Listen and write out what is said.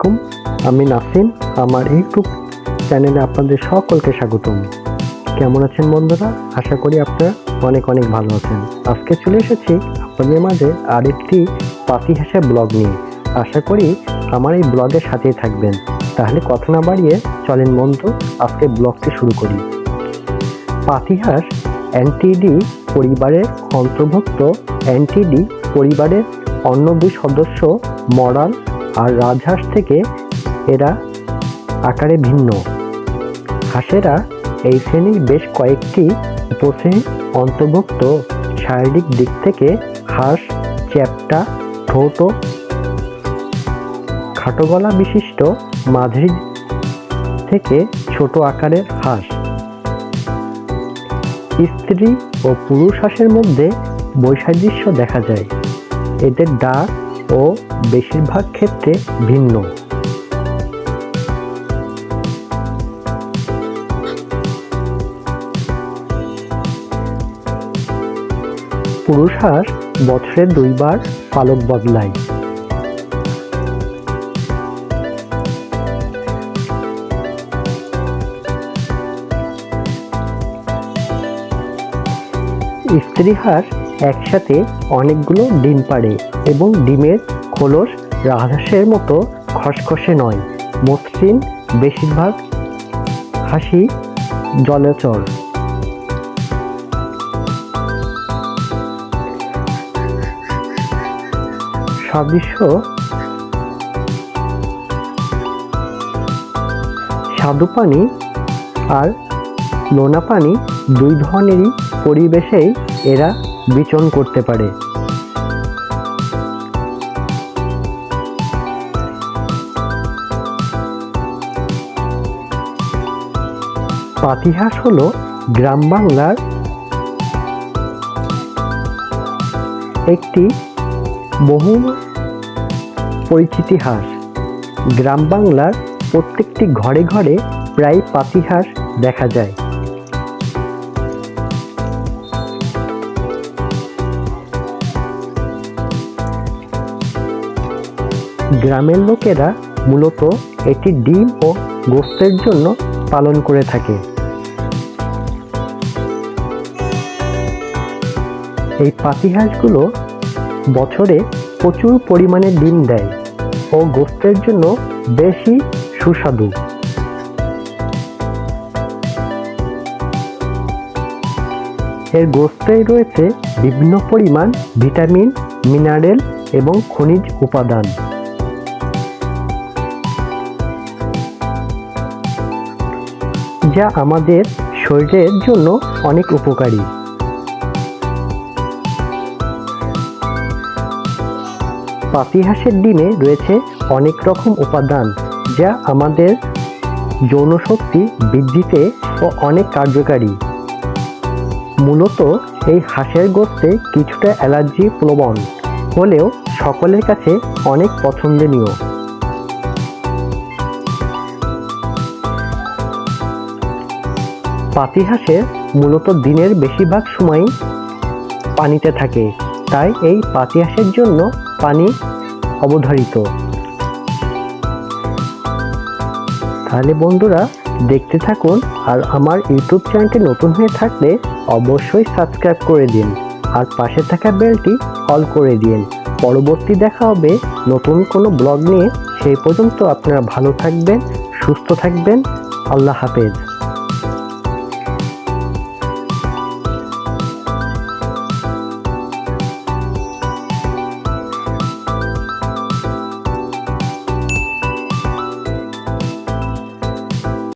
আলাইকুম। আমি নাসিম আমার ইউটিউব চ্যানেলে আপনাদের সকলকে স্বাগতম। কেমন আছেন বন্ধুরা? আশা করি আপনারা অনেক অনেক ভালো আছেন। আজকে চলে এসেছি আপনাদের মাঝে আরেকটি পাতি হাসা ব্লগ নিয়ে। আশা করি আমার এই ব্লগের সাথেই থাকবেন। তাহলে কথা না বাড়িয়ে চলেন বন্ধু, আজকে ব্লগটি শুরু করি। পাতিহাঁস অ্যান্টিডি পরিবারের অন্তর্ভুক্ত। অ্যান্টিডি পরিবারের অন্য দুই সদস্য মরাল আর রাজহাঁস থেকে এরা আকারে ভিন্ন। হাঁসেরা এই শ্রেণির বেশ কয়েকটি উপশ্রেণী অন্তর্ভুক্ত। শারীরিক দিক থেকে হাঁস চ্যাপ্টা ঠোঁট খাটো গলা বিশিষ্ট। মাঝারি থেকে ছোট আকারের হাঁস। স্ত্রী ও পুরুষ হাঁসের মধ্যে বৈসাদৃশ্য দেখা যায়। এদের ডাক ও বেশিরভাগ ক্ষেত্রে ভিন্ন। পুরুষ হাঁস বছরে দুইবার পালক বদলায়। স্ত্রী হাঁস একসাথে অনেকগুলো ডিম পাড়ে এবং ডিমের খোলস রাজহাঁসের মতো খসখসে নয়। মসৃণ বেশিরভাগ হাসি জলচর সাদৃশ্য স্বাদু পানি আর লোনা পানি দুই ধরনেরই পরিবেশেই এরা বিচরণ করতে পারে। পাতিহাঁস হলো গ্রাম বাংলার একটি বহু পরিচিতি হাঁস গ্রাম বাংলার প্রত্যেকটি ঘরে ঘরে প্রায় পাতিহাঁস দেখা যায়। গ্রামের লোকেরা মূলত এটি ডিম ও গোস্তের জন্য পালন করে থাকে। এই পাতিহাঁসগুলো বছরে প্রচুর পরিমাণে ডিম দেয় ও গোস্তের জন্য বেশি সুস্বাদু। এর গোস্তেই রয়েছে বিভিন্ন পরিমাণ ভিটামিন, মিনারেল এবং খনিজ উপাদান। যা আমাদের শরীরের জন্য অনেক উপকারী। পাতিহাঁসের ডিমে রয়েছে অনেক রকম উপাদান যা আমাদের যৌনশক্তি বৃদ্ধিতে ও অনেক কার্যকারী। মূলত এই হাঁসের গোস্তে কিছুটা অ্যালার্জি প্রবণ হলেও সকলের কাছে অনেক পছন্দনীয়। পাতিহাঁসের মূলত দিনের বেশিরভাগ সময়ই পানিতে থাকে, তাই এই পাতিহাঁসের জন্য পানি অবধারিত। তাহলে বন্ধুরা দেখতে থাকুন আর আমার ইউটিউব চ্যানেলটি নতুন হয়ে থাকলে অবশ্যই সাবস্ক্রাইব করে দিন আর পাশে থাকা বেলটি অল করে দিন। পরবর্তী দেখা হবে নতুন কোনো ব্লগ নিয়ে। সেই পর্যন্ত আপনারা ভালো থাকবেন, সুস্থ থাকবেন। আল্লাহ হাফেজ।